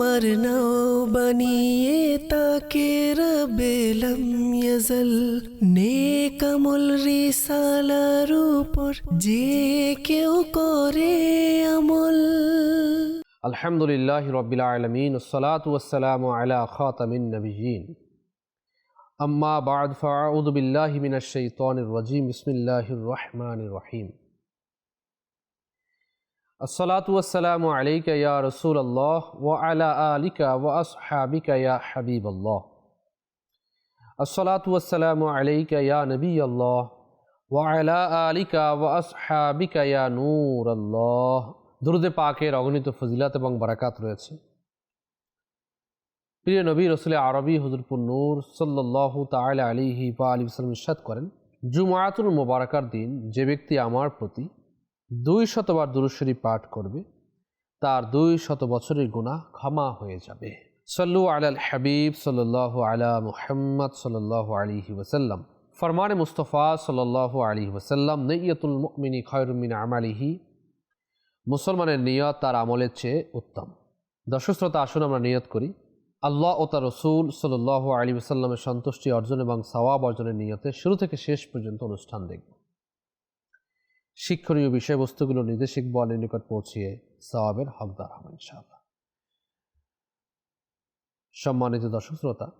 عمر نو بنیے تاکہ رب لم یزل۔ نیک مل رسال روپر جے کیو کرے عمل۔ الحمد للہ رب العالمین، الصلاة والسلام علی خاتم النبیین۔ اما بعد، فاعوذ باللہ من الشیطان الرجیم، بسم اللہ الرحمن الرحیم۔ আসসালাতাম আলাইকা ইয়া রসুল আল্লাহ ওয়া আলা আলিকা ওয়া আসহাবিকা ইয়া হাবিব আল্লাহ আসসালাতাম আলাইকা ইয়া নবী আল্লাহ ওয়া আলা আলিকা ওয়া আসহাবিকা ইয়া নূর আল্লাহ দুরুদে পাকের অগণিত ফজিলাত এবং বারাকাত রয়েছে। প্রিয় নবী, রসুল আরবি হজরপুর নূর সাল্লাহ তাল আলিহি বা আলী ইসলাম ইসাদ করেন জুমায়াতুল মোবারকার দিন, যে ব্যক্তি আমার প্রতি দুই শতবার দুরুশ্বরী পাঠ করবে, তার দুই শত বছরের গুণা ক্ষমা হয়ে যাবে। সল্লু আলাল হাবিব সাল্লাহ আলা মুহাম্মদ সাল্লাহ আলিহি ওসাল্লাম ফরমান মুস্তফা সাল্লাহ আলী ওসাল্লাম নৈয়তুল মুমিনী খয়রুমিন আমালিহি। মুসলমানের নিয়ত তার আমলের চেয়ে উত্তম। দর্শক শ্রোতা আসুন আমরা নিয়ত করি। আল্লাহ ও তার রসুল সাল্লাহ আলী সাল্লামের সন্তুষ্টি অর্জন এবং সওয়াব অর্জনের নিয়তে শুরু থেকে শেষ পর্যন্ত অনুষ্ঠান দেখব। শিক্ষণীয় বিষয়বস্তুগুলো নির্দেশিক অনেক নিকট পৌঁছিয়ে সওয়াবের হকদার হবেন, ইনশাআল্লাহ। সম্মানিত দর্শক শ্রোতা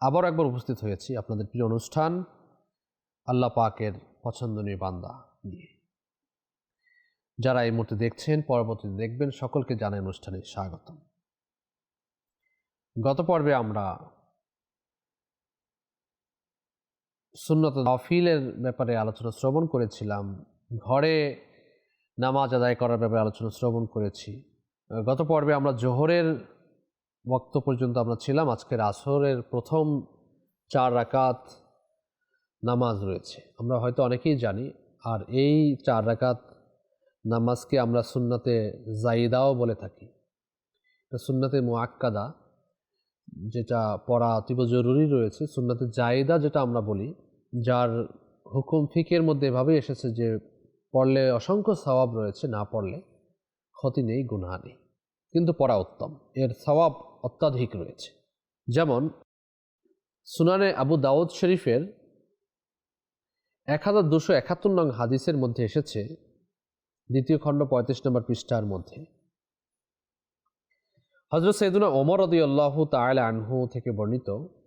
আবার একবার উপস্থিত হয়েছি আপনাদের প্রিয় অনুষ্ঠান আল্লাহ পাকের পছন্দনীয় বান্দা নিয়ে। যারা এই মুহূর্তে দেখছেন, পরবর্তীতে দেখবেন, সকলকে জানাই অনুষ্ঠানে স্বাগতম। গত পর্বে আমরা সুন্নত নফিলের ব্যাপারে আলোচনা, শ্রবণ করেছিলাম। ঘরে নামাজ আদায় করার ব্যাপারে আলোচনা, শ্রবণ করেছি। গত পর্বে আমরা জোহরের বক্ত পর্যন্ত আমরা ছিলাম। আজকের আসরের প্রথম চার রাকাত নামাজ রয়েছে। আমরা হয়তো অনেকেই জানি, আর এই চার রাকাত নামাজকে আমরা সুন্নাতে জাইদাও বলে থাকি। সুন্নাতে মোয়াক্কাদা যেটা পড়া অতীব জরুরি রয়েছে। সুন্নাতে জায়দা যেটা আমরা বলি যার হুকুম ফিকের মধ্যে এভাবেই এসেছে যে পড়লে অসংখ্য সওয়াব রয়েছে, না পড়লে ক্ষতি নেই, গুনাহ নেই। কিন্তু পড়া উত্তম। এর সওয়াব অত্যাধিক রয়েছে। যেমন সুনানে আবু দাউদ শরীফের এক হাজার দুশো একাত্তর নং হাদিসের মধ্যে এসেছে, দ্বিতীয় খণ্ড পঁয়ত্রিশ নম্বর পৃষ্ঠার মধ্যে। হজরত সৈদুনা ওমর রদি আল্লাহ তাল আনহু থেকে বর্ণিত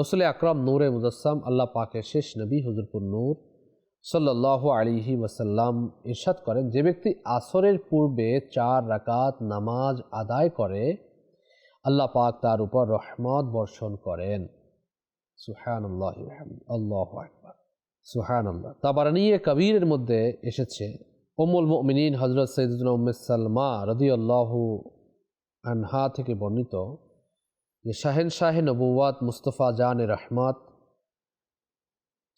রসুল আকরাম নূরে মুজাসসাম আল্লাহ পাকের শেষ নবী হুজুরপুর নূর সাল্লাহ আলিহি ওয়াসাল্লাম ইরশাদ করেন, যে ব্যক্তি আসরের পূর্বে চার রাকাত নামাজ আদায় করে, আল্লাহ পাক তার উপর রহমত বর্ষণ করেন। সুহান আল্লাহ আল্লাহ আকবর। সুহান আল্লাহ তাবারানিয়ে কবিরের মধ্যে এসেছে ওমুল মিনীন হজরত সৈদুল উম্মে সালমা রদিউল্লাহু আনহা থেকে বর্ণিত যে শাহেন শাহে নবুয়াত মুস্তফা জান রহমাত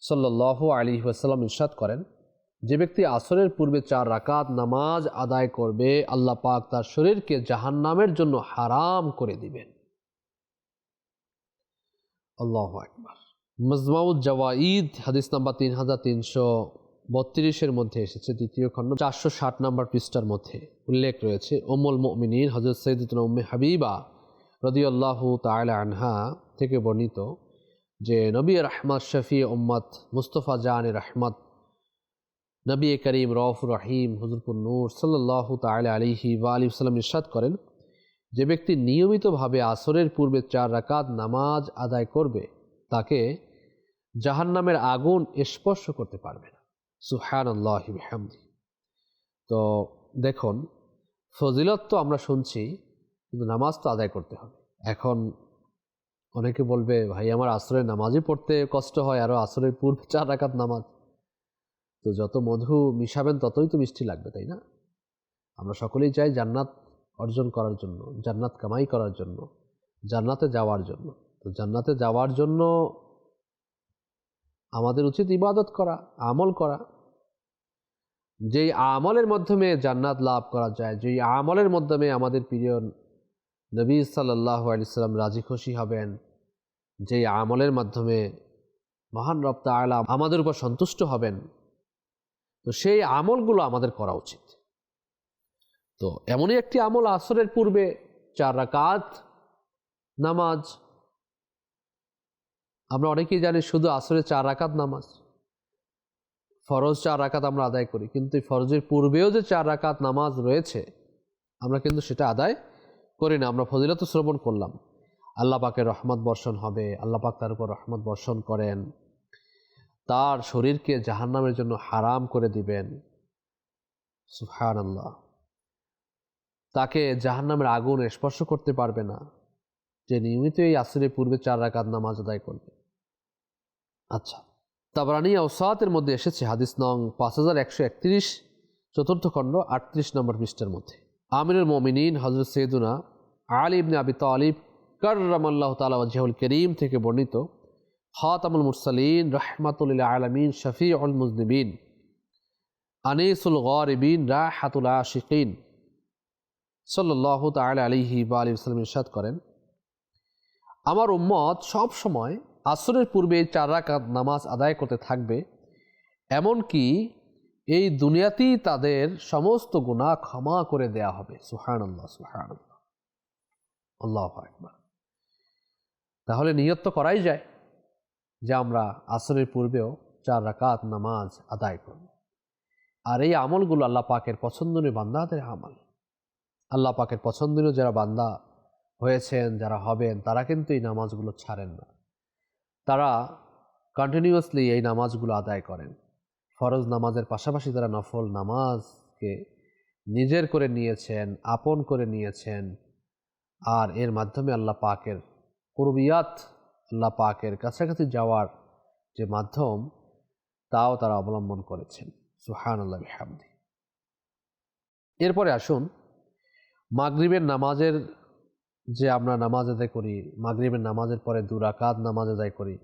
সাল্লাহ আলী ওয়াসাল্লাম ইরশাদ করেন, যে ব্যক্তি আসরের পূর্বে চার রাকাত নামাজ আদায় করবে, আল্লাহ পাক তার শরীরকে জাহান্নামের জন্য হারাম করে দিবেন। আল্লাহ আকবার। মজমাউদ জওয়াঈদ, হাদিস নাম্বার তিন হাজার তিনশো বত্রিশের মধ্যে এসেছে, দ্বিতীয় খণ্ড, চারশো ষাট নম্বর পৃষ্ঠার মধ্যে উল্লেখ রয়েছে ওমল মিনীর হজরত সৈদুল উম্মে হাবিবা রদিউল্লাহ তালা আনহা থেকে বর্ণিত যে, নবী রহমত শফি উম্মত মুস্তফা জান রহমত, নবী করিম রফ রহিম হুজুরপুর নূর সাল্লাহ তালা আলিহি বা আলী সাল্লাম ইরশাদ করেন, যে ব্যক্তি নিয়মিতভাবে আসরের পূর্বে চার রাকাত নামাজ আদায় করবে, তাকে জাহান্নামের আগুন স্পর্শ করতে পারবে না। সুহান আল্লাহামদি তো দেখুন, ফজিলত তো আমরা শুনছি কিন্তু নামাজ তো আদায় করতে হবে। এখন অনেকে বলবে, ভাই, আমার আসরের নামাজই পড়তে কষ্ট হয় আরও আসরের পূর্বে চার রাকাত নামাজ। তো যত মধু মিশাবেন, ততই তো মিষ্টি লাগবে, তাই না? আমরা সকলেই চাই জান্নাত অর্জন করার জন্য, জান্নাত কামাই করার জন্য, জান্নাতে যাওয়ার জন্য। তো জান্নাতে যাওয়ার জন্য আমাদের উচিত ইবাদত করা, আমল করা। যেই আমলের মাধ্যমে জান্নাত লাভ করা যায়, যেই আমলের মাধ্যমে আমাদের প্রিয় নবী সাল্লাহ আলিয়াল্লাম রাজি খুশি হবেন যেই আমলের মাধ্যমে মহান রপ্তা আলাম আমাদের উপর সন্তুষ্ট হবেন। তো সেই আমলগুলো আমাদের করা উচিত। তো এমনই একটি আমল আসরের পূর্বে চার রাকাত নামাজ। আমরা অনেকেই জানি শুধু আসরে চার রাকাত নামাজ, ফরজ চার রাকাত আমরা আদায় করি। কিন্তু ফরজের পূর্বেও যে চার রাকাত নামাজ রয়েছে, আমরা কিন্তু সেটা আদায় করি না, আমরা ফজিলত শ্রবণ করলাম। আল্লাহ পাকের রহমত বর্ষণ হবে, আল্লাহ পাক তার উপর রহমত বর্ষণ করেন। তার শরীরকে জাহান্নামের জন্য হারাম করে দিবেন। সুফান আল্লাহ তাকে জাহান্নামের আগুন স্পর্শ করতে পারবে না। যে নিয়মিত এই আসরের পূর্বে চার রাকাত নামাজ আদায় করবে। আচ্ছা তাবরানি আউসাতের মধ্যে এসেছে হাদিস নং পাঁচ হাজার একশো একত্রিশ, চতুর্থ খণ্ড আটত্রিশ নম্বর পৃষ্ঠের মধ্যে। আমিরুল মমিনিন হজরত সৈদুনা আলী ইবনে আবি তালিব তালা ওয়াজিহুল করিম থেকে বর্ণিত, খাতামুল মুরসালিন রহমাতুল্লাহ আলমিন শফি উল মুজনিবিন আনিসুল গরিবিন রাহাতুল আশিকিন সাল্লাহ তাল আলিহি বা আলী ইসলাম ইরশাদ করেন, আমার উম্মত সব সময় আসরের পূর্বে চার রাকাত নামাজ আদায় করতে থাকবে, এমনকি এই দুনিয়াতেই তাদের সমস্ত গুণা ক্ষমা করে দেয়া হবে। সুহান আল্লাহ সুহান আল্লাহ আল্লাহ তাহলে নিয়ত করাই যায় যে আমরা আসরের পূর্বেও চার রাকাত নামাজ আদায় করব। আর এই আমলগুলো আল্লাহ পাকের পছন্দনীয় বান্দাদের আমল। আল্লাহ পাকের পছন্দনীয় যারা বান্দা হয়েছেন, যারা হবেন, তারা কিন্তু এই নামাজগুলো ছাড়েন না। তারা কন্টিনিউয়াসলি এই নামাজগুলো আদায় করেন। ফরজ নামাজের পাশাপাশি তারা নফল নামাজকে নিজের করে নিয়েছেন, আপন করে নিয়েছেন, আর এর মাধ্যমে আল্লাহ পাকের কুরবিয়াত আল্লাহ পাকের কাছাকাছি যাওয়ার যে মাধ্যম, তাও তারা অবলম্বন করেছেন। সুহান আল্লাহ হামদি এরপরে আসুন, মাগরিবের নামাজের যে আমরা নামাজ আদায় করি, মাগরিবের নামাজের পরে দু রাকাত নামাজ আদায় করি।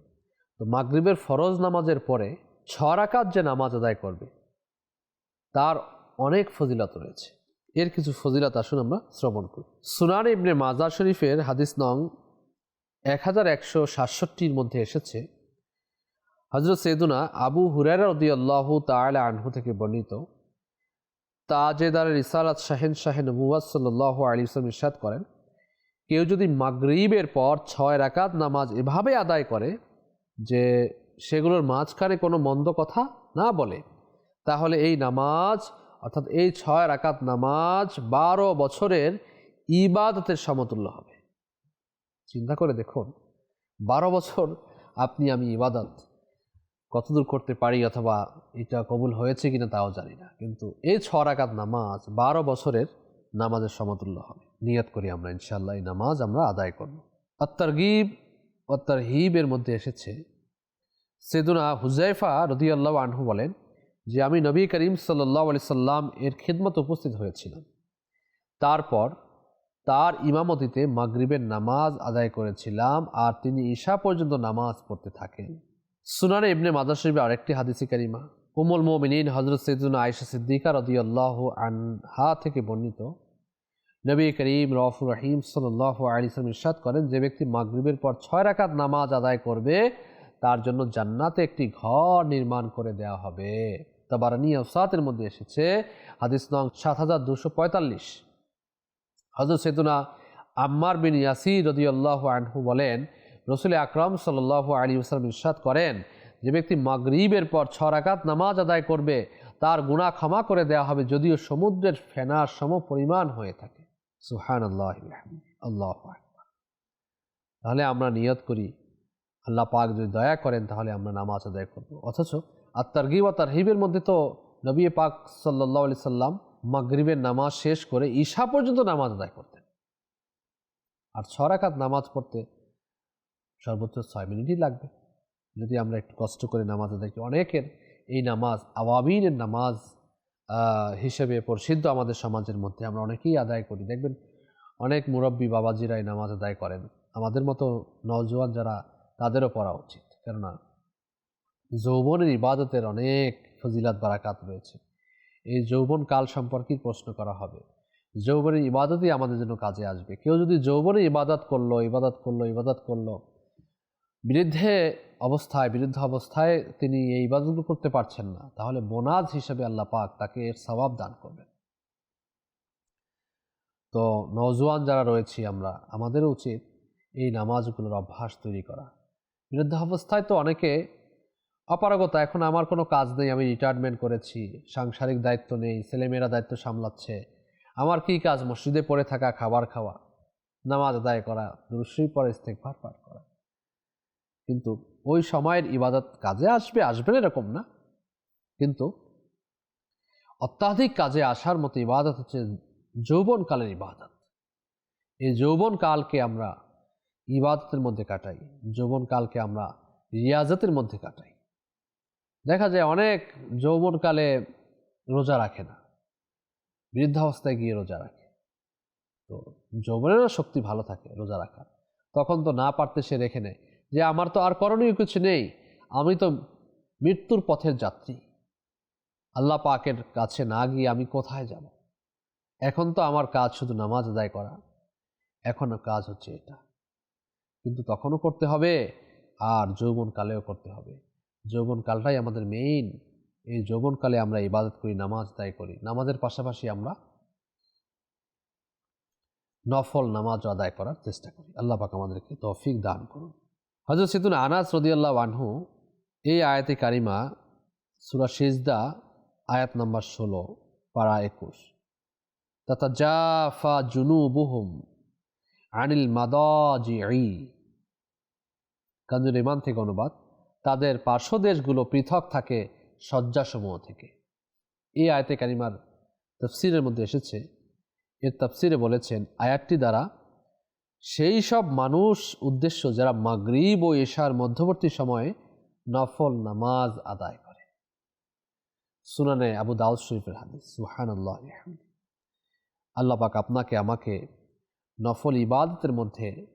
তো মাগরিবের ফরজ নামাজের পরে ছ রাকাত যে নামাজ আদায় করবে, তার অনেক ফজিলত রয়েছে। এর কিছু ফজিলত আসুন আমরা শ্রবণ করি। সুনান ইবনে মাজার শরীফের হাদিস নং এক হাজার একশো সাতষট্টির মধ্যে এসেছে হজরত সেদুনা আবু হুরারা রদি আল্লাহ তালা আনহু থেকে বর্ণিত তাজেদার রিসালাত শাহেন শাহেন নবুয়াজ সাল্লাহ আলী ইসলাম ইরশাদ করেন, কেউ যদি মাগরিবের পর ছয় রাকাত নামাজ এভাবে আদায় করে যে সেগুলোর মাঝখানে কোনো মন্দ কথা না বলে। তাহলে এই নামাজ, অর্থাৎ এই ছয় রাকাত নামাজ বারো বছরের ইবাদতের সমতুল্য হবে। চিন্তা করে দেখুন, বারো বছর আপনি আমি ইবাদত কতদূর করতে পারি অথবা এটা কবুল হয়েছে কিনা তাও জানি না। কিন্তু এই ছ রাকাত নামাজ বারো বছরের নামাজের সমতুল্য হবে। নিয়ত করি আমরা ইনশাল্লাহ এই নামাজ আমরা আদায় করব। আত্মার গিব অত্তার হিবের মধ্যে এসেছে সেদুনা হুজাইফা রদি আল্লাহ আনহু বলেন যে আমি নবী করিম সাল্লাহ আলি সাল্লাম এর খিদমত উপস্থিত হয়েছিলাম। তারপর তার ইমামতিতে মাগরিবের নামাজ আদায় করেছিলাম আর তিনি ঈশা পর্যন্ত নামাজ পড়তে থাকেন। সুনানে ইবনে মাদার শরীফে আরেকটি হাদিসি কারিমা উমুল মোমিনিন হজরত সৈদুনা আয়সা সিদ্দিকা রদি আল্লাহ আনহা থেকে বর্ণিত। নবী করিম রফুর রহিম সাল্লাহ আলিসাম ইরশাদ করেন, যে ব্যক্তি মাগরিবের পর ছয় রাকাত নামাজ আদায় করবে তার জন্য জান্নাতে একটি ঘর নির্মাণ করে দেওয়া হবে। তাবারানি আসাতের মধ্যে এসেছে। হাদিস নং সাত হাজার দুশো পঁয়তাল্লিশ। হজরত সেতুনা আম্মার বিন ইয়াসি রদিয়াল্লাহ আনহু বলেন, রসুল আকরম সাল্লাহ আলী আসলাম ইরশাদ করেন, যে ব্যক্তি মাগরিবের পর ছ রাকাত নামাজ আদায় করবে, তার গুণা ক্ষমা করে দেওয়া হবে যদিও সমুদ্রের ফেনার সম পরিমাণ হয়ে থাকে। সুহান আল্লাহ আল্লাহ তাহলে আমরা নিয়ত করি আল্লাহ পাক যদি দয়া করেন, তাহলে আমরা নামাজ আদায় করব। অথচ আর তারগিব ও তারহিবের মধ্যে তো নবী পাক সাল্লাহ আলি সাল্লাম মাগরিবের নামাজ শেষ করে ঈশা পর্যন্ত নামাজ আদায় করতেন। আর ছ রাকাত নামাজ পড়তে সর্বোচ্চ ছয় মিনিটই লাগবে। যদি আমরা একটু কষ্ট করে নামাজ আদায় করি, অনেকের এই নামাজ আওয়াবিনের নামাজ হিসেবে প্রসিদ্ধ আমাদের সমাজের মধ্যে আমরা অনেকেই আদায় করি। দেখবেন অনেক মুরব্বী বাবাজিরা এই নামাজ আদায় করেন। আমাদের মতো নওজোয়ান যারা তাদেরও পড়া উচিত। কেননা যৌবনের ইবাদতের অনেক ফজিলাত, বারাকাত রয়েছে। এই যৌবন কাল সম্পর্কেই প্রশ্ন করা হবে। যৌবনের ইবাদতই আমাদের জন্য কাজে আসবে। কেউ যদি যৌবনে ইবাদত করল ইবাদত করল ইবাদত করল, বিরুদ্ধে অবস্থায়, বিরুদ্ধ অবস্থায় তিনি এই ইবাদতগুলো করতে পারছেন না, তাহলে বোনাজ হিসেবে আল্লাহ পাক তাকে এর সবাব দান করবেন। তো নওজোয়ান যারা রয়েছি আমরা, আমাদেরও উচিত এই নামাজগুলোর অভ্যাস তৈরি করা। বৃদ্ধাবস্থায় তো অনেকে, অপারগতা, এখন আমার কোনো কাজ নেই, আমি রিটায়ারমেন্ট করেছি, সাংসারিক দায়িত্ব নেই, ছেলেমেয়েরা দায়িত্ব সামলাচ্ছে, আমার কি কাজ? মসজিদে পড়ে থাকা, খাবার খাওয়া, নামাজ আদায় করা দুরুশ্রী পরে ইস্তেকভার পাঠ করা। কিন্তু ওই সময়ের ইবাদত কাজে আসবে আসবে না এরকম না। কিন্তু অত্যাধিক কাজে আসার মতো ইবাদত হচ্ছে যৌবনকালের ইবাদত। এই যৌবনকালকে আমরা ইবাদতের মধ্যে কাটাই, যৌবনকালকে আমরা রিয়াজতের মধ্যে কাটাই। দেখা যায় অনেক যৌবনকালে রোজা রাখে না, বৃদ্ধাবস্থায় গিয়ে রোজা রাখে। তো যৌবনেরও শক্তি ভালো থাকে রোজা রাখার। তখন তো না পারতে সে রেখে নেয় যে, আমার তো আর করণীয় কিছু নেই, আমি তো মৃত্যুর পথের যাত্রী। আল্লাহ পাকের কাছে না গিয়ে আমি কোথায় যাব? এখন তো আমার কাজ শুধু নামাজ আদায় করা এখনও কাজ হচ্ছে এটা। কিন্তু তখনও করতে হবে আর যৌবনকালেও করতে হবে। যৌবনকালটাই আমাদের মেইন এই যৌবনকালে আমরা ইবাদত করি, নামাজ আদায় করি। নামাজের পাশাপাশি আমরা নফল নামাজ আদায় করার চেষ্টা করি। আল্লাহ পাক আমাদেরকে তৌফিক দান করুন। হজরত সিদুন আনাস রদিয়াল্লাহ আনহু এই আয়াতে কারিমা সুরা সিজদা আয়াত নম্বর ষোলো পাড়া একুশ। তথা জাফা জুনুবুহুম আনিল মাদাজি কাঞ্জুর ইমান থেকে অনুবাদ, তাদের পার্শ্বদেশগুলো পৃথক থাকে শয্যাসমূহ থেকে। এই আয়তে কারিমার তফসিরের মধ্যে এসেছে, এর তফসিরে বলেছেন, আয়াতটি দ্বারা সেই সব মানুষ উদ্দেশ্য যারা মাগরিব ও এশার মধ্যবর্তী সময়ে নফল নামাজ আদায় করে। সুনানে আবু দাউদ শরীফের হাদিস সুহান আল্লাহ আল্লাহ পাক আপনাকে আমাকে নফল ইবাদতের মধ্যে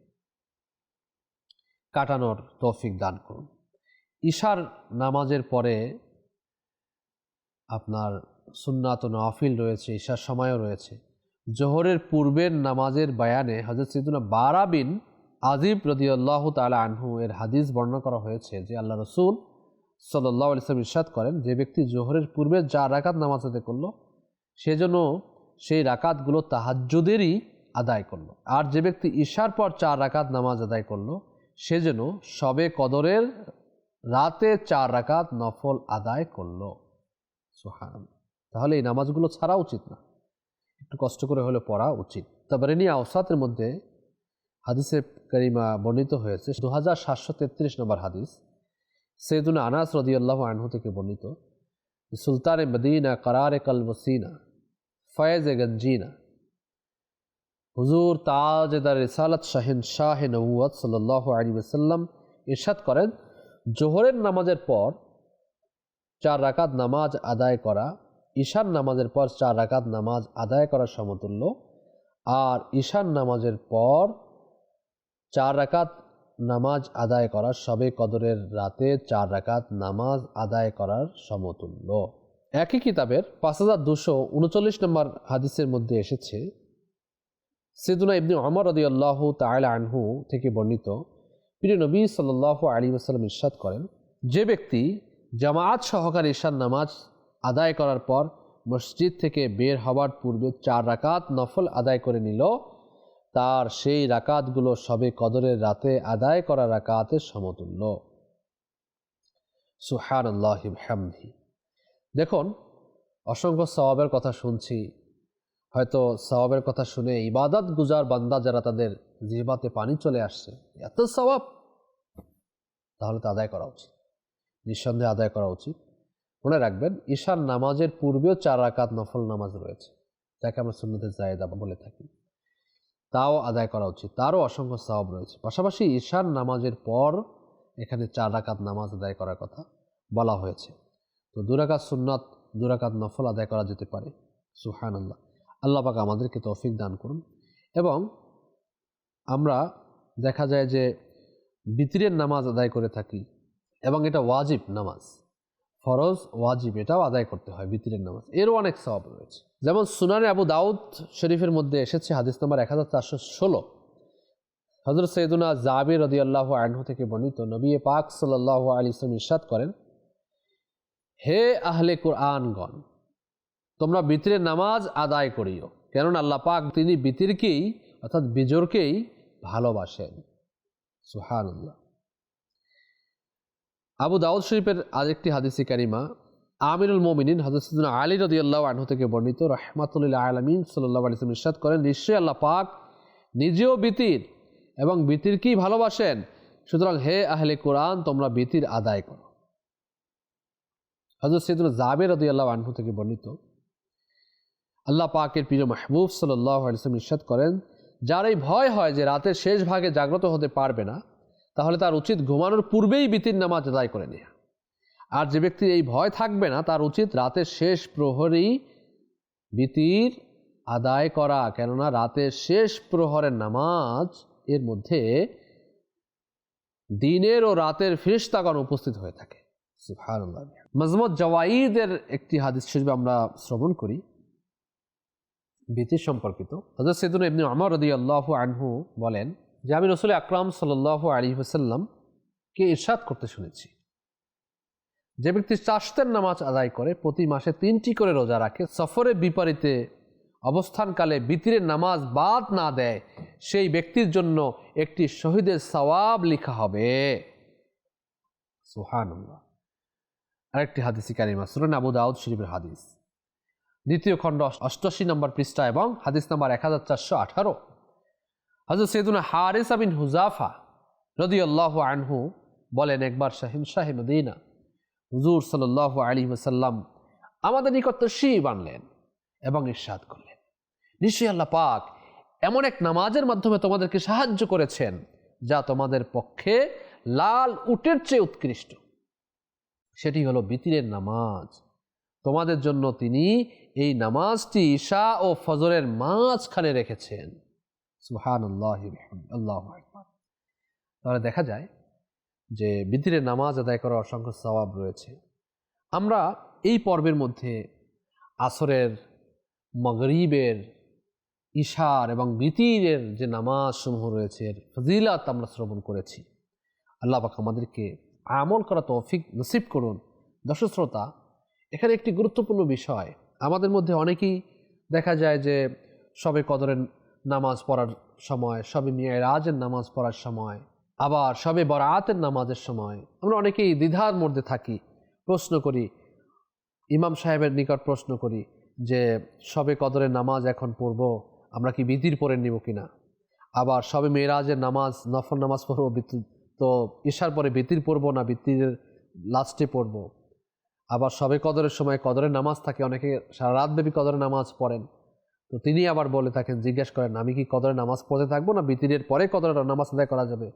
কাটানোর তৌফিক দান করুন। ঈশার নামাজের পরে আপনার সুন্নাত ও নফিল রয়েছে, ঈশার সময়ও রয়েছে। জোহরের পূর্বের নামাজের বায়ানে হজরত সিদ্দুনা বারা বিন আজিব রদিয়াল্লাহ তালা আনহু এর হাদিস বর্ণনা করা হয়েছে যে আল্লাহ রসুল সাল্লাহ আলিয়াম ইরশাদ করেন, যে ব্যক্তি জোহরের পূর্বে যা রাকাত নামাজ আদায় করল সেজন্য সেই রাকাতগুলো তাহাজ্জুদেরই আদায় করল। আর যে ব্যক্তি ঈশার পর চার রাকাত নামাজ আদায় করল সেজন্য সবে কদরের রাতে চার রাকাত নফল আদায় করল। সোহান তাহলে এই নামাজগুলো ছাড়া উচিত না। একটু কষ্ট করে হলে পড়া উচিত। তারপরে নিয়ে আওসাতের মধ্যে হাদিসে করিমা বর্ণিত হয়েছে। দু হাজার সাতশো তেত্রিশ নম্বর হাদিস। সৈদুল আনাস রদিয়াল্লাহ আনহু থেকে বর্ণিত। সুলতান মদিনা, করার কল ওসিনা ফয়েজ গঞ্জিনা হুজুর তাজদার রিসালত শাহিন শাহ নবুয়াত সাল্লাহ আলী ওসাল্লাম ইরশাদ করেন, জোহরের নামাজের পর চার রাকাত নামাজ আদায় করা ঈশান নামাজের পর চার রাকাত নামাজ আদায় করার সমতুল্য, আর ঈশান নামাজের পর চার রাকাত নামাজ আদায় করা সবে কদরের রাতে চার রাকাত নামাজ আদায় করার সমতুল্য। একই কিতাবের পাঁচ হাজার দুশো উনচল্লিশ নম্বর হাদিসের মধ্যে এসেছে সিদুনা ইবনে অমর রদি আল্লাহ তাইলা আনহু থেকে বর্ণিত, প্রিয় নবী সাল্লাহ আলী ওসাল্লাম ইরশাদ করেন, যে ব্যক্তি জামায়াত সহকারে ঈশান নামাজ আদায় করার পর মসজিদ থেকে বের হওয়ার পূর্বে চার রাকাত নফল আদায় করে নিল, তার সেই রাকাতগুলো সবে কদরের রাতে আদায় করা রাকাতের সমতুল্য। সুহান আল্লাহ হ্যামহি দেখুন, অসংখ্য সওয়াবের কথা শুনছি হয়তো সওয়াবের কথা শুনে ইবাদত গুজার বান্দা যারা তাদের জিহবাতে পানি চলে আসছে, এত সওয়াব, তাহলে তো আদায় করা উচিত। নিঃসন্দেহে আদায় করা উচিত। মনে রাখবেন ঈশান নামাজের পূর্বেও চার রাকাত নফল নামাজ রয়েছে, যাকে আমরা সুন্নতে জায়দা বলে থাকি। তাও আদায় করা উচিত। তারও অসংখ্য সওয়াব রয়েছে। পাশাপাশি ঈশান নামাজের পর এখানে চার রাকাত নামাজ আদায় করার কথা বলা হয়েছে। তো দুরাকাত সুন্নাত দুরাকাত নফল আদায় করা যেতে পারে। সুহান আল্লাহ আল্লাহ পাক আমাদেরকে তৌফিক দান করুন। এবং আমরা দেখা যায় যে বিতিরের নামাজ আদায় করে থাকি এবং এটা ওয়াজিব নামাজ। ফরজ, ওয়াজিব এটাও আদায় করতে হয় বিতিরের নামাজ। এরও অনেক সব রয়েছে। যেমন সুনানে আবু দাউদ শরীফের মধ্যে এসেছে হাদিস নম্বর এক হাজার চারশো ষোলো। হজরত সৈদুনা জাবির রদি আল্লাহ আনহু থেকে বর্ণিত নবী পাক সাল্লাহ আলী ইসলাম করেন, হে আহলে কোরআনগণ তোমরা বিতরের নামাজ আদায় করিও। কেননা আল্লাহ পাক তিনি বিতিরকেই, অর্থাৎ বিজোরকেই ভালোবাসেন। সুহানুল্লাহ আবু দাউদ শরীফের আরেকটি হাদিসি কারিমা, আমিরুল মোমিনিন হজরত আলী রদি আল্লাহ আনহু থেকে বর্ণিত রহমাতুল্লাহ আলমিন সাল্লাহ আলিয়াম ইরশাদ করেন, নিশ্চয়ই আল্লাহ পাক নিজেও বিতির এবং বিতিরকেই ভালোবাসেন। সুতরাং হে আহলে কোরআন, তোমরা বিতির আদায় করো। হজরত সৈদুল জাবের রদি আল্লাহ আনহু থেকে বর্ণিত আল্লাহ পাকের প্রিয় মাহবুব সাল্লাহ আলিয়াম ইরশাদ করেন যার এই ভয় হয় যে রাতের শেষ ভাগে জাগ্রত হতে পারবে না, তাহলে তার উচিত ঘুমানোর পূর্বেই বিতির নামাজ আদায় করে নেয়া। আর যে ব্যক্তির এই ভয় থাকবে না, তার উচিত রাতের শেষ প্রহরেই বিতির আদায় করা, কেননা রাতের শেষ প্রহরের নামাজ এর মধ্যে দিনের ও রাতের ফিরিস্তাগণ উপস্থিত হয়ে থাকে। মজমত জওয়াইদের একটি হাদিস শরীফ আমরা শ্রবণ করি। বিতির সম্পর্কিত। হজরত সৈদুল ইবনে আমর রদি আল্লাহ আনহু বলেন যে, আমি রসুল আকরাম সাল আলী কে ইরশাদ করতে শুনেছি। যে ব্যক্তি চাষতের নামাজ আদায় করে, প্রতি মাসে তিনটি করে রোজা রাখে, সফরের বিপরীতে অবস্থানকালে বিতিরের নামাজ বাদ না দেয়, সেই ব্যক্তির জন্য একটি শহীদের সওয়াব লিখা হবে। সুহানুল্লাহ আরেকটি হাদিসি কারিমা, সুরান আবু দাউদ শরীফের হাদিস। দ্বিতীয় খণ্ড অষ্টআশি নম্বর পৃষ্ঠা এবং হাদিস নম্বর এক হাজার চারশো আঠারো। হজরত সৈদুনা হারিস আবিন হুজাফা রদি আল্লাহ আনহু বলেন একবার শাহিন শাহিন মদিনা, হুজুর সাল্লাহ আলী ওসাল্লাম আমাদের নিকট শিব আনলেন এবং ইরশাদ করলেন। নিশ্চয়ই আল্লাহ পাক এমন এক নামাজের মাধ্যমে তোমাদেরকে সাহায্য করেছেন যা তোমাদের পক্ষে লাল উটের চেয়ে উৎকৃষ্ট। সেটি হলো বিতিরের নামাজ। তোমাদের জন্য তিনি এই নামাজটি ঈশা ও ফজরের মাঝখানে রেখেছেন। সুহান আল্লাহ আল্লাহ তাহলে দেখা যায় যে বিতিরের নামাজ আদায় করার অসংখ্য সবাব রয়েছে। আমরা এই পর্বের মধ্যে আসরের, মগরিবের, ঈশার এবং বিতিরের যে নামাজ সমূহ রয়েছে ফজিলাত আমরা শ্রবণ করেছি। আল্লাহ পাক আমাদেরকে আমল করা তৌফিক নসিব করুন। দর্শক শ্রোতা, এখানে একটি গুরুত্বপূর্ণ বিষয় আমাদের মধ্যে অনেকেই দেখা যায় যে সবে কদরের নামাজ পড়ার সময়, সবে মিয়ারাজের নামাজ পড়ার সময়, আবার সবে বরাতের নামাজের সময় আমরা অনেকেই দ্বিধার মধ্যে থাকি। প্রশ্ন করি, ইমাম সাহেবের নিকট প্রশ্ন করি যে, সবে কদরের নামাজ এখন পড়ব, আমরা কি বিতির পরে নিব কিনা? আবার সবে মেয়েরাজের নামাজ, নফল নামাজ পড়ব তো ঈশার পরে বিতির পড়ব না বিতির লাস্টে পড়ব? আবার সবে কদরের সময় কদরের নামাজ থাকে, অনেকে সারা রাত রাতব্যাপী কদরের নামাজ পড়েন। তো তিনি আবার বলে থাকেন, জিজ্ঞেস করেন, আমি কি কদরের নামাজ পড়তে থাকব না? বিতিরের পরে কদরের নামাজ আদায় করা যাবে?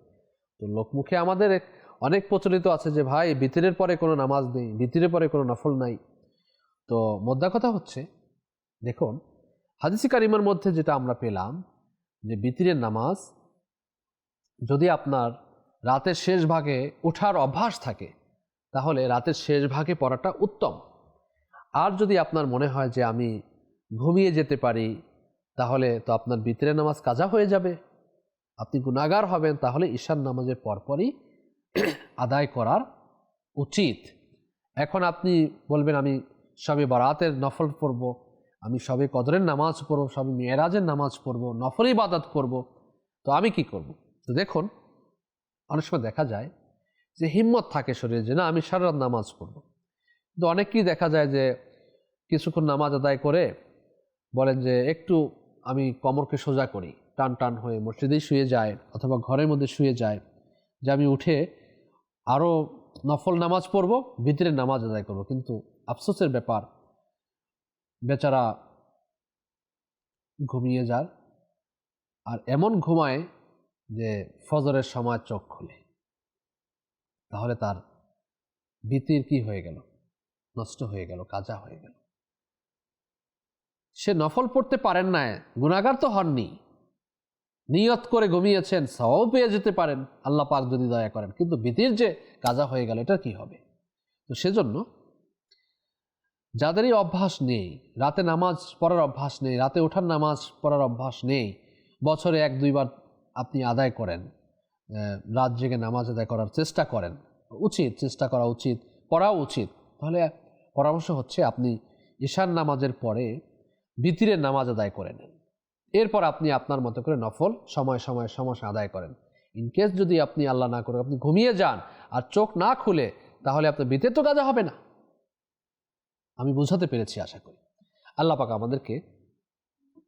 তো লোকমুখে আমাদের অনেক প্রচলিত আছে যে, ভাই, বিতিরের পরে কোনো নামাজ নেই, বিতিরের পরে কোনো নফল নাই। তো মোদ্দা কথা হচ্ছে, দেখুন, হাদিসি কারিমার মধ্যে যেটা আমরা পেলাম, যে বিতিরের নামাজ যদি আপনার রাতের শেষ ভাগে ওঠার অভ্যাস থাকে তাহলে রাতের শেষ ভাগে পড়াটা উত্তম। আর যদি আপনার মনে হয় যে আমি ঘুমিয়ে যেতে পারি, তাহলে তো আপনার বিতরে নামাজ কাজা হয়ে যাবে। আপনি গুণাগার হবেন, তাহলে ঈশান নামাজের পরপরই আদায় করার উচিত। এখন আপনি বলবেন, আমি সবে বরাতের নফল পড়ব, আমি সবে কদরের নামাজ পড়ব, সবে মেয়েরাজের নামাজ পড়ব, নফল ইবাদত করব, তো আমি কি করব? তো দেখুন, অনেক সময় দেখা যায় যে হিম্মত থাকে শরীরে যে, না, আমি সারা রাত নামাজ পড়ব। কিন্তু অনেকেই দেখা যায় যে, কিছুক্ষণ নামাজ আদায় করে বলেন যে, একটু আমি কমরকে সোজা করি। টান টান হয়ে মসজিদেই শুয়ে যায় অথবা ঘরের মধ্যে শুয়ে যায় যে, আমি উঠে আরও নফল নামাজ পড়ব, ভিতরে নামাজ আদায় করব। কিন্তু আফসোসের ব্যাপার, বেচারা ঘুমিয়ে যার আর এমন ঘুমায় যে, ফজরের সময় চোখ খুলে। তাহলে তার ভীতির কি হয়ে গেল? নষ্ট হয়ে গেল, কাজা হয়ে গেল। সে নফল পড়তে পারেন না গুণাগার তো হননি। নিয়ত করে ঘুমিয়েছেন সও পেয়ে যেতে পারেন, আল্লাহ পাক যদি দয়া করেন। কিন্তু ভীতির যে কাজা হয়ে গেল এটা কি হবে? তো সেজন্য যাদেরই অভ্যাস নেই, রাতে নামাজ পড়ার অভ্যাস নেই, রাতে ওঠার নামাজ পড়ার অভ্যাস নেই, বছরে এক দুইবার আপনি আদায় করেন রাত জেগে নামাজ আদায় করার চেষ্টা করেন। উচিত, চেষ্টা করা উচিত, পড়াও উচিত। তাহলে পরামর্শ হচ্ছে আপনি ঈশান নামাজের পরে বিতিরের নামাজ আদায় করে নেন। এরপর আপনি আপনার মতো করে নফল সময় সময় সময় আদায় করেন। ইনকেস যদি আপনি আল্লাহ না করে আপনি ঘুমিয়ে যান আর চোখ না খুলে, তাহলে আপনার বিতের তো কাজা হবে না। আমি বুঝাতে পেরেছি আশা করি। আল্লাহ পাক আমাদেরকে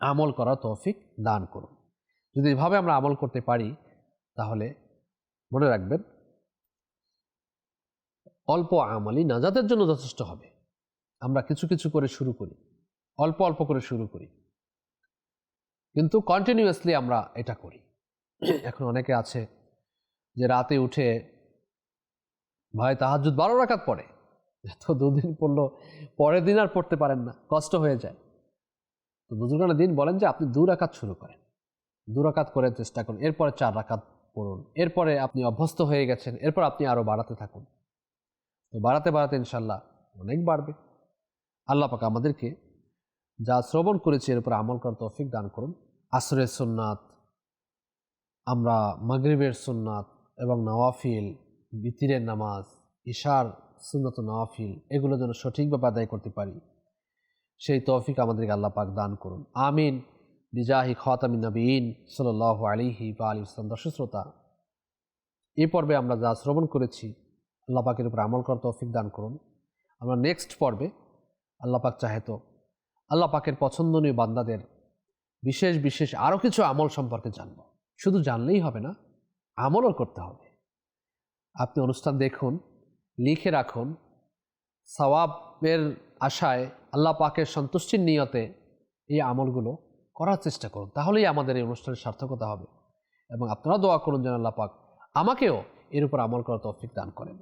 আমল করার তৌফিক দান করুন। যদি এভাবে আমরা আমল করতে পারি তাহলে মনে রাখবেন, অল্প আমলই নাজাতের জন্য যথেষ্ট হবে। আমরা কিছু কিছু করে শুরু করি, অল্প অল্প করে শুরু করি। কিন্তু কন্টিনিউয়াসলি আমরা এটা করি। এখন অনেকে আছে যে রাতে উঠে ভাই তাহাজুদ বারো রাকাত পড়ে। তো দুদিন পড়ল, পরের দিন আর পড়তে পারেন না, কষ্ট হয়ে যায়। তো বুজুর্গানা দিন বলেন যে আপনি দু রাকাত শুরু করেন। দু রাকাত করে চেষ্টা করুন, এরপরে চার রাকাত পড়ুন। এরপরে আপনি অভ্যস্ত হয়ে গেছেন, এরপর আপনি আরও বাড়াতে থাকুন। তো বাড়াতে বাড়াতে ইনশাল্লাহ অনেক বাড়বে। আল্লাহ পাক আমাদেরকে যা শ্রবণ করেছি এর উপর আমল করার তৌফিক দান করুন। আসরের সুন্নাত, আমরা মাগরিবের সুন্নাত এবং নওয়াফিল, বিতিরের নামাজ ইশার সুন্নত নওয়াফিল এগুলো যেন সঠিকভাবে আদায় করতে পারি, সেই তৌফিক আমাদেরকে আল্লাহ পাক দান করুন। আমিন। বিজাহি খাতামিন নবীন সাল আলিহি বা আলী ইসলাম দর্শক শ্রোতা। এ পর্বে আমরা যা শ্রবণ করেছি, আল্লাহ পাকের উপর আমল করার তৌফিক দান করুন। আমরা নেক্সট পর্বে আল্লাহ পাক চাহে তো আল্লাহ পাকের পছন্দনীয় বান্দাদের বিশেষ বিশেষ আরও কিছু আমল সম্পর্কে জানব। শুধু জানলেই হবে না, আমলও করতে হবে। আপনি অনুষ্ঠান দেখুন, লিখে রাখুন, সওয়াবের আশায় আল্লাহ পাকের সন্তুষ্টির নিয়তে এই আমলগুলো করার চেষ্টা করুন, তাহলেই আমাদের এই অনুষ্ঠানের সার্থকতা হবে। এবং আপনারা দোয়া করুন যেন আল্লাহ পাক আমাকেও এর উপর আমল করার তৌফিক দান করেন।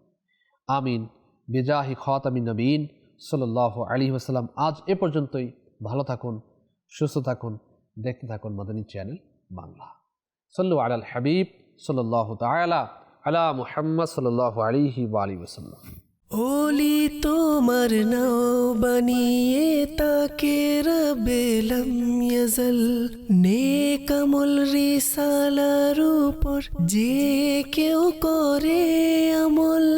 আমিন। বেজাহি খাতামিন নবীন সাল্লাহ আলী ওসাল্লাম আজ এ পর্যন্তই। ভালো থাকুন, সুস্থ থাকুন, দেখতে থাকুন মাদানী চ্যানেল বাংলা। সল্লু আলাল হাবিব সাল্লাহ তালা আলা মুহাম্মদ সাল্লাহ আলিহি আলী ওসাল্লাম ওলি তোমার নাও বানিয়ে তাকে রবেলম ইয়াজল। নেকামল রিসালার উপর যে কেউ করে আমল।